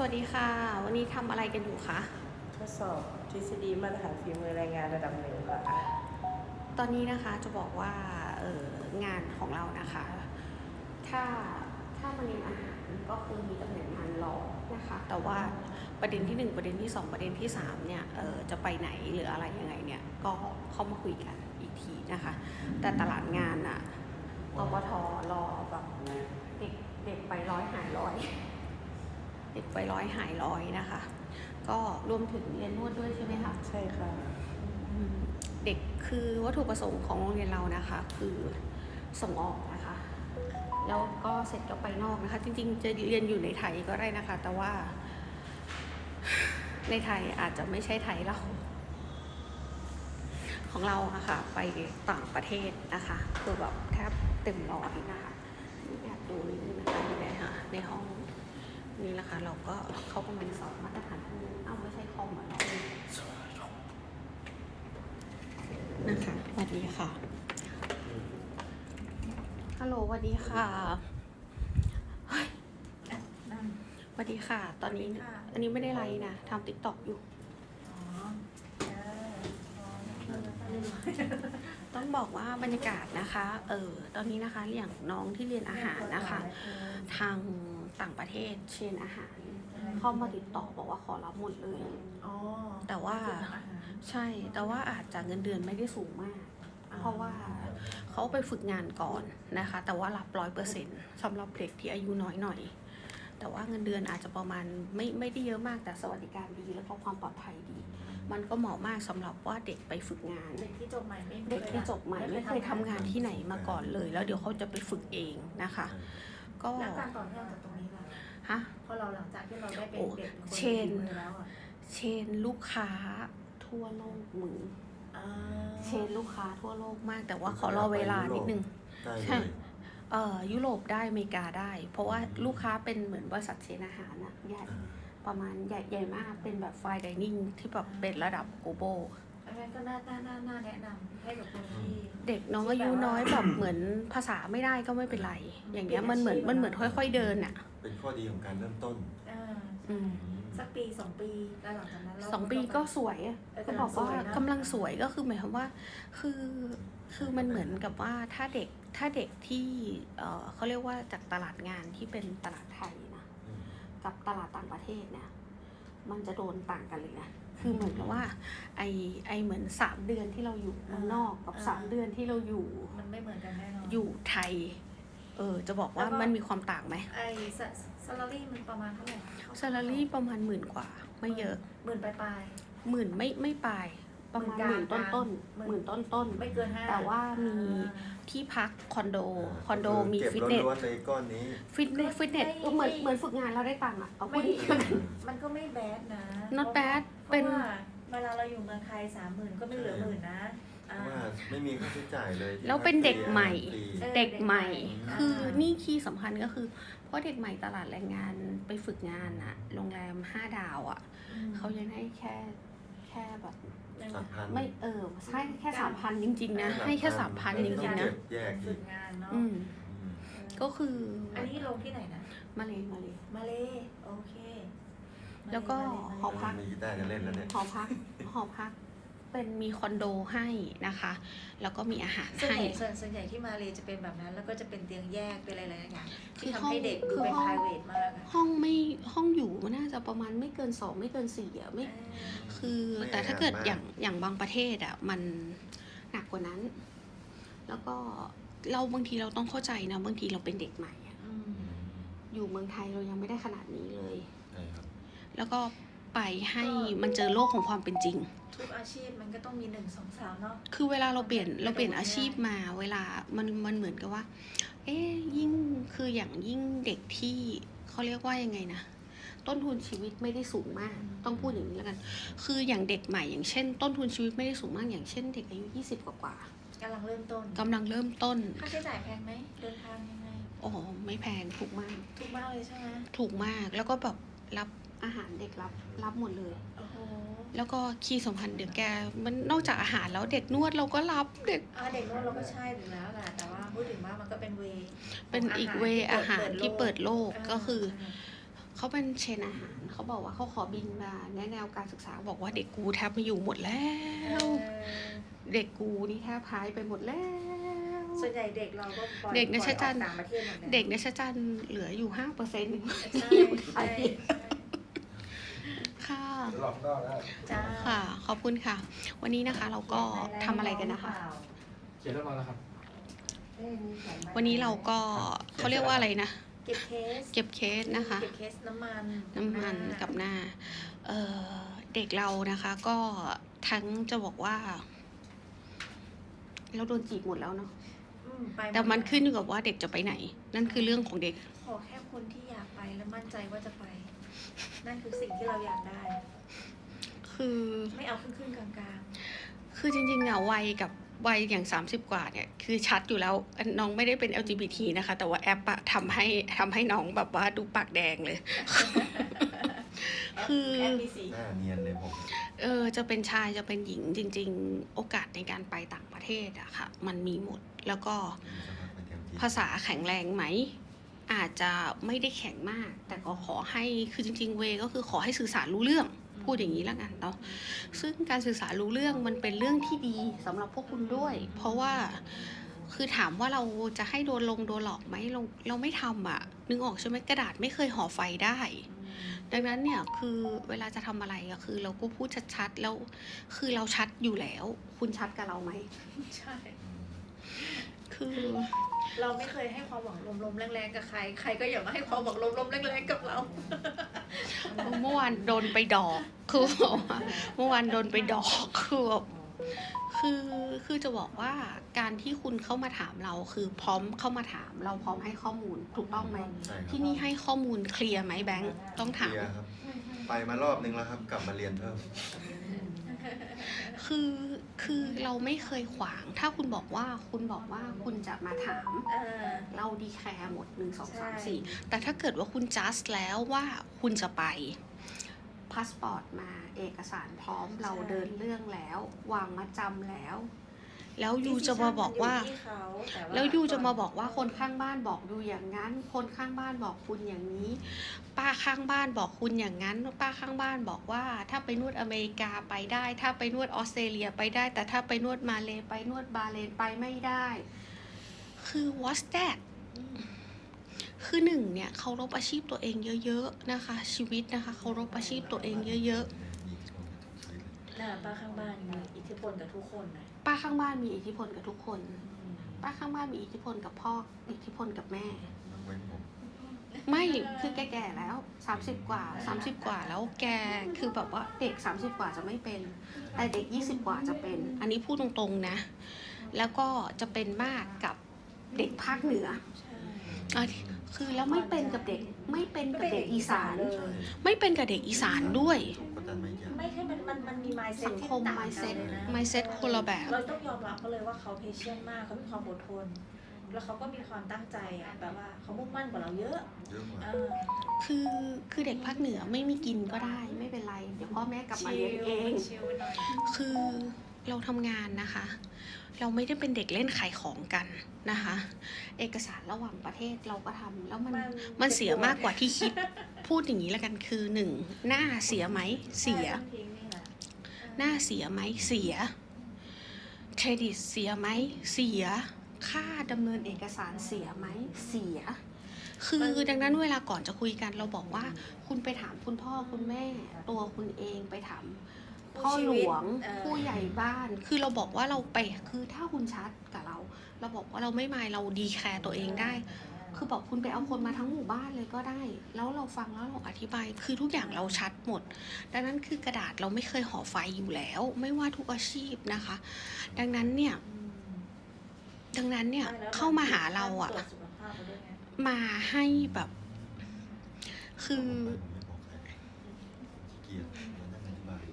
สวัสดีค่ะ วันนี้ทำอะไรกันอยู่คะทดสอบทฤษฎีมาตรฐานฝีมือแรงงานระดับหนึ่งค่ะตอนนี้นะคะจะบอกว่าเอองานของเรานะคะ ถ้าถ้ามาเรียนอาหารก็คือมีตำแหน่งงานรองนะคะ แต่ว่าประเด็นที่หนึ่งประเด็นที่สองประเด็นที่สามเนี่ยเออจะไปไหนหรืออะไรยังไงเนี่ยก็เข้ามาคุยกันอีกทีนะคะ แต่ตลาดงานอะปปทรอแบบเด็กเด็กไปร้อยหายร้อย เด็กไปร้อยหายร้อยนะคะ ก็รวมถึงเรียนนวดด้วยใช่ไหมคะใช่ค่ะอืมเด็กคือวัตถุประสงค์ของโรงเรียนเรานะคะ คือส่งออกนะคะ แล้วก็เสร็จก็ไปนอกนะคะ จริง ๆ จะเรียนอยู่ในไทยก็ได้นะคะ แต่ว่า ในไทยอาจจะไม่ใช่ไทยเราของเราอะค่ะไปต่างประเทศนะคะ คือแบบแทบเต็มร้อยนะคะนี่อยากดูนิดนึงนะคะอยู่ในค่ะในห้องนี่แหละค่ะ เราก็เขากำลังสอนมาตรฐานที่นี่เอ้าไม่ใช่คอมเหมือนเราเลยนะคะสวัสดีค่ะ ฮัลโหลสวัสดีค่ะเฮ้ยสวัสดีค่ะ ตอนนี้ค่ะอันนี้ไม่ได้ไลฟ์นะทำติ๊กต็อกอยู่อ๋อเออพอแล้วต้องบอกว่าบรรยากาศนะคะ เออ ตอนนี้นะคะอย่างน้องที่เรียนอาหารนะคะ ทางต่างประเทศเชนอาหาร เข้ามาติดต่อบอกว่าขอรับหมดเลย อ๋อแต่ว่ากลุ่มอาหารใช่ แต่ว่าอาจจะเงินเดือนไม่ได้สูงมาก เพราะว่าเขาไปฝึกงานก่อนนะคะ แต่ว่ารับร้อยเปอร์เซ็นต์สำหรับเด็กที่อายุน้อยหน่อย แต่ว่าเงินเดือนอาจจะประมาณไม่ไม่ได้เยอะมากแต่สวัสดิการดีแล้วก็ความปลอดภัยดี มันก็เหมาะมากสำหรับว่าเด็กไปฝึกงาน เด็กที่จบใหม่ไม่เด็กที่จบใหม่ไม่เคยทำงานที่ไหนมาก่อนเลย แล้วเดี๋ยวเขาจะไปฝึกเองนะคะ ก็ แล้วการต่อเนื่องจากตรง นี้ล่ะฮะพอเราหลังจากที่เราได้เป็นโอ้เด็กเป็นคนเชนมีฝีมือแล้วอะเชนลูกค้าทั่วโลกมืออ่าเชนลูกค้าทั่วโลกมาก แต่ว่าขอรอเวลานิดนึง ได้ใช่เลยเอ่อยุโรปได้อเมริกาได้ เพราะว่าลูกค้าเป็นเหมือนบริษัทเชนอาหารนะใหญ่ ประมาณใหญ่ใหญ่มากเป็นแบบไฟดิเนิ่งที่แบบเป็นระดับ global อัน นั้นก็น่าน่าน่าน่าแนะนำให้กับคนที่ เด็กน้องอายุน้อยแบบเหมือนภาษาไม่ได้ก็ไม่เป็นไร อย่างเงี้ยมันเหมือนมันเหมือนค่อย ๆเดินอะ เป็นข้อดีของการเริ่มต้นอ่าอืมสักปีสองปีแล้วหลังจากนั้นเราสองปีก็สวยอะเออก็บอกว่ากำกำลัลังงสสววยยก็คือหมายความว่า คือคือมันเหมือนกับว่าถ้าเด็กถ้าเด็กที่เออเขาเรียกว่าจากตลาดงานที่เป็นตลาดไทยนะ อืมกับตลาดต่างประเทศเนี่ย มันจะโดนต่างกันเลยนะ คือเหมือนกับว่า ไอไอเหมือนสามเดือนที่เราอยู่เมืองนอกกับสามเดือนที่เราอยู่มันไม่เหมือนกันแน่นอนอยู่ไทย เออ จะบอกว่าแล้วก็มันมีความต่างไหมไอ้ซาลารี่มันประมาณเท่าไหร่ซาลารี่ประมาณหมื่นกว่า ไม่เยอะหมื่นปลายหมื่นไม่ไม่ปลาย ประมาณหหมื่มื่นนกต้ลานงต้นหมื่หมื่นนต้นต้นๆ ไม่เกินห้าแต่ว่ามีอ่าที่พักคอนโด คอนโดมีเก็บฟิตเนสล้วนๆเลยก้อนนี้ฟิตเนสฟิตเนสไม่เออเหมือนเหมือนฝึกงานเราได้ตังค์อะเอาพูดดีๆมันก็ไม่แบดนะ not bad เพเป็นราะว่าเวลาเราอยู่เมืองไทยสามหมื่นก็ไม่เหลือหมื่นนะเพอ่า ราะว่าไม่มีค่าใช้จ่ายเลยที่แล้วเป็นเด็กใหม่ ฟรี เออเด็กใหม่อ่าคือนี่คีย์สำคัญก็คือ เพราะเด็กใหม่ตลาดแรงงานไปฝึกงานอะโรงแรมห้าดาวอะอืมเขายังให้แค่แค่แบบ สามพันไม่เออใช่แค่สามพันจริงๆนะให้แค่สามพันจริงๆเก็นะบแยกฝึอีกกงานเนาะอืมอืมเออก็คืออันนี้ลงที่ไหนนะมาเลยมาเลยมาเลโอเค แล้วก็มาเลหอพักมีกีตาร์จะเล่นแล้วเนี่ยหอพักหอพัก เป็นมีคอนโดให้นะคะ แล้วก็มีอาหารส่วนให้ใหญ่ส่วนส่วนใหญ่ที่มาเลจะเป็นแบบนั้น แล้วก็จะเป็นเตียงแยกเป็นอะไรหลายๆอย่างคืที่อทำห้องให้เด็กคืดูอเป็นห้อง private มากอะห้องไม่ห้องอยู่มันน่าจะประมาณไม่เกินสองไม่เกินสี่อะไม่ คือไม่แต่ถ้าเกิดแออัดมาก อย่างอย่างบางประเทศอะมันหนักกว่านั้น แล้วก็เราบางทีเราต้องเข้าใจนะบางทีเราเป็นเด็กใหม่อะอืมอยู่เมืองไทยเรายังไม่ได้ขนาดนี้เลย ใช่ครับ แล้วก็ ไปให้มันเจอโลกของความเป็นจริง ทุกอาชีพมันก็ต้องมีหนึ่งสองสามเนาะคือเวลาเราเปลี่ยนมันเราเปลี่ยนกระโดดอาชีพไม่ได้มาเวลามันมันเหมือนกับว่า เอ๊ยยิ่งคืออย่างยิ่งเด็กที่เขาเรียกว่ายังไงนะต้นทุนชีวิตไม่ได้สูงมาก ต้องพูดอย่างนี้แล้วกัน คืออย่างเด็กใหม่อย่างเช่น ต้นทุนชีวิตไม่ได้สูงมากอย่างเช่น เด็กอายุ 20 กว่ากว่ากำลังเริ่มต้นกำลังเริ่มต้นค่าใช้จ่ายแพงไหมเดินทางยังไงโอ้โหไม่แพงถูกมากถูกมากเลยใช่ไหมถูกมากแล้วก็แบบรับ อาหารเด็กรับรับหมดเลย โอ้โหแล้วก็คีย์สำคัญเดี๋ยวแกมันนอกจากอาหารแล้วเด็กนวดเราก็รับเด็กอ่าเด็กนวดเราก็ใช่อยู่แล้วแหละแต่ว่าพูดถึงว่ามันก็เป็นเวย์เป็นอีกเวอาหารที่เปิดโลกก็คือใช่เขาเป็นเชนอาหารเขาบอกว่าเขาขอบินมาแนะแนวการศึกษาบอกว่าเด็กกูแทบไม่อยู่หมดแล้วเด็กกูนี่แทบหายไปหมดแล้ว ส่วนใหญ่เด็กเราก็ปล่อยเด็กในปล่อยชาติจันทร์ออกต่างประเทศหมดเลยเด็กในชาจันเหลืออยู่ห้าเปอร์เซ็นต์ ใช่อยู่ไทใช่ย ค่ะหลอกนอกได้จ้าค่ะ ขอบคุณค่ะ วันนี้นะคะเราก็ทำอะไรกันนะคะ เขียนเรียบร้อยแล้วครับ วันนี้เราก็เขาเรียกว่าอะไรนะ เก็บเคส เก็บเคสนะคะ เก็บเคสน้ำมันน้ำมันกับหน้า เอ่อ เด็กเรานะคะก็ทั้งจะบอกว่า เราโดนจีบหมดแล้วเนาะอืมไปหดแต่มันขึ้นอยู่กับว่าเด็กจะไปไหน นั่นคือเรื่องของเด็ก ขอแค่คนที่อยากไปและมั่นใจว่าจะไป นั่นคือสิ่งที่เราอยากได้ คือไม่เอาครึ่งครึ่งๆกลางคือจริงๆอะวัยกับวัยอย่าง 30 กว่าเนี่ย คือชัดอยู่แล้วอันน้องไม่ได้เป็น LGBT นะคะ แต่ว่าแอปอะทำให้ทำให้น้องแบบว่าดูปากแดงเลย คือแอปมีสีหน้าเนียนเลยผม เออจะเป็นชายจะเป็นหญิงจริง ๆ โอกาสในการไปต่างประเทศอะค่ะ มันมีหมดแล้วก็มีสมัครไปเตรียมทีภาษาแข็งแรงไหม อาจจะไม่ได้แข็งมาก แต่ก็ขอให้คือจริง ๆ เวก็คือขอให้สื่อสารรู้เรื่องพูดอย่างนี้แล้วกันเนาะซึ่งการสื่อสารรู้เรื่องมันเป็นเรื่องที่ดีสำหรับพวกคุณด้วย เพราะว่าคือถามว่าเราจะให้โดนลงโดนหลอกไหมเราเราไม่ทำอะนึกออกใช่ไหมกระดาษไม่เคยห่อไฟได้ ดังนั้นเนี่ยคือเวลาจะทำอะไรอะคือ เราก็พูดชัดๆแล้วคือเราชัดอยู่แล้ว คุณชัดกับเราไหมๆใช่ คือ เราไม่เคยให้ความหวังลมๆแรงๆกับใคร ใครก็อย่ามาให้ความหวังลมๆแรงๆกับเรา เมื่อวานโดนไปดอก คือแบบว่าเมื่อวานโดนไปดอกคือแบบคือคือจะบอกว่าการที่คุณเข้ามาถามเราคือพร้อมเข้ามาถาม เราพร้อมให้ข้อมูลถูกต้องไหมใช่ครับที่นี่ให้ข้อมูลเคลียร์ไหมแบงค์ต้องถาม เคลียร์ครับ ไปมารอบนึงแล้วครับ กลับมาเรียนเพิ่ม คือคือเราไม่เคยขวาง ถ้าคุณบอกว่าคุณบอกว่าคุณจะมาถาม เออ เราดีแคร์หมดหนึ่งสองสามใช่สี่แต่ถ้าเกิดว่าคุณจัสแล้วว่าคุณจะไปพาสปอร์ตมาเอกสารพร้อมเราเดินเรื่องแล้ว วางมาจำแล้ว แล้วยูจะมาบอกว่า decision มันยู่ที่เขาต่แล้วยูจะมาบอกว่าคนข้างบ้านบอกดูอย่างนั้น คนข้างบ้านบอกคุณอย่างนี้ ป้าข้างบ้านบอกคุณอย่างนั้น ป้าข้างบ้านบอกว่า ถ้าไปนวดอเมริกาไปได้ ถ้าไปนวดออสเตรเลียไปได้ แต่ถ้าไปนวดมาเลไปนวดบาเลนไปไม่ได้ คือ what's that คือหนึ่งเนี่ยเคารพอาชีพตัวเองเยอะๆนะคะ ชีวิตนะคะเคารพอาชีพตัวเองเยอะมีอิทธิพลกับทุกชีวิตเลยน่ะป้าข้างบ้านมีอิทธิ พลกับทุกคนนะๆป้าข้างบ้านมีอิทธิพลกับทุกคน ป้าข้างบ้านมีอิทธิพลกับพ่อ อิทธิพลกับแม่ยกเว้นผมไม่คือแกแก่แล้ว 30 กว่า 30 กว่าแล้วแกคือแบบว่าเด็ก 30 กว่าจะไม่เป็น แต่เด็ก 20 กว่าจะเป็น อันนี้พูดตรงๆนะ แล้วก็จะเป็นมากกับเด็กภาคเหนือ ใช่ อะ คือแล้วไม่เป็นกับเด็กไม่เป็นกับเด็กอีสานเลยใช่ไม่เป็นกับเด็กอีสานด้วย ถูกกดดันไม่ยากไม่ใช่มันมันมันมี mindset สังคมที่ต่างกัน mindset เลยนะ mindset คนละแบบ เราต้องยอมรับเขาเลยว่าเขาเพเชียนมากเขามีความอดทน แล้วเขาก็มีความตั้งใจอะแบบว่าเขามุ่งมั่นกว่าเราเยอะเยอะกว่าเออคือคือเด็กภาคเหนือไม่มีกินก็ได้ไม่เป็นไร เดี๋ยวพ่อแม่กลับมาเลี้ยงเอง ชิลหน่อย คือ เราทำงานนะคะ เราไม่ได้เป็นเด็กเล่นขายของกันนะคะ เอกสารระหว่างประเทศเราก็ทำแล้วมันมันเสียมากกว่าที่คิด พูดอย่างนี้แล้วกันคือหนึ่งหน้าเสียไหมเสียทิ้งนี่แหละหน้าเสียไหมเสีย เครดิตเสียไหมเสีย ค่าดำเนินเอกสารเสียไหมเสียคือดังนั้นเวลาก่อนจะคุยกันเราบอกว่า คุณไปถามคุณพ่อคุณแม่ ตัวคุณเองไปถาม พ่อหลวง เออผู้ใหญ่บ้าน คือเราบอกว่าเราไปคือถ้าคุณชัดกับเรา เราบอกว่าเราไม่มายเราดีแคร์ตัวเองได้ คือบอกคุณไปเอาคนมาทั้งหมู่บ้านเลยก็ได้ แล้วเราฟังแล้วเราอธิบาย คือทุกอย่างเราชัดหมด ดังนั้นคือกระดาษเราไม่เคยห่อไฟอยู่แล้ว ไม่ว่าทุกอาชีพนะคะ ดังนั้นเนี่ยอืมดังนั้นเนี่ยใช่แล้วเข้ามาหาเราอะตวจสุขภาพเราด้วยไงมาให้แบบ คือไม่บอกใครขี้เกียจมานั่งอธิบาย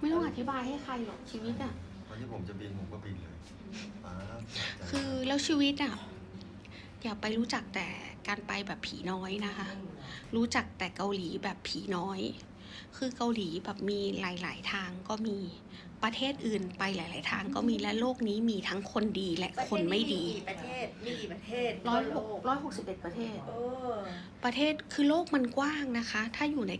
ไม่ต้องอธิบายให้ใครหรอกชีวิตอะวันที่ผมจะบินผมก็บินเลยป๊าบคือแล้วชีวิตอะอย่าไปรู้จักแต่การไปแบบผีน้อยนะคะ รู้จักแต่เกาหลีแบบผีน้อย คือเกาหลีแบบมีหลาย ๆ ทางก็มี ประเทศอื่นไปหลาย ๆ ทางก็มีและโลกนี้มีทั้งคนดีและคนไม่ดี ประเทศมีกี่ประเทศร้อยทั่วหโลกกร้อยหกสิบเอ็ดประเทศ เออ ประเทศคือโลกมันกว้างนะคะ ถ้าอยู่ใน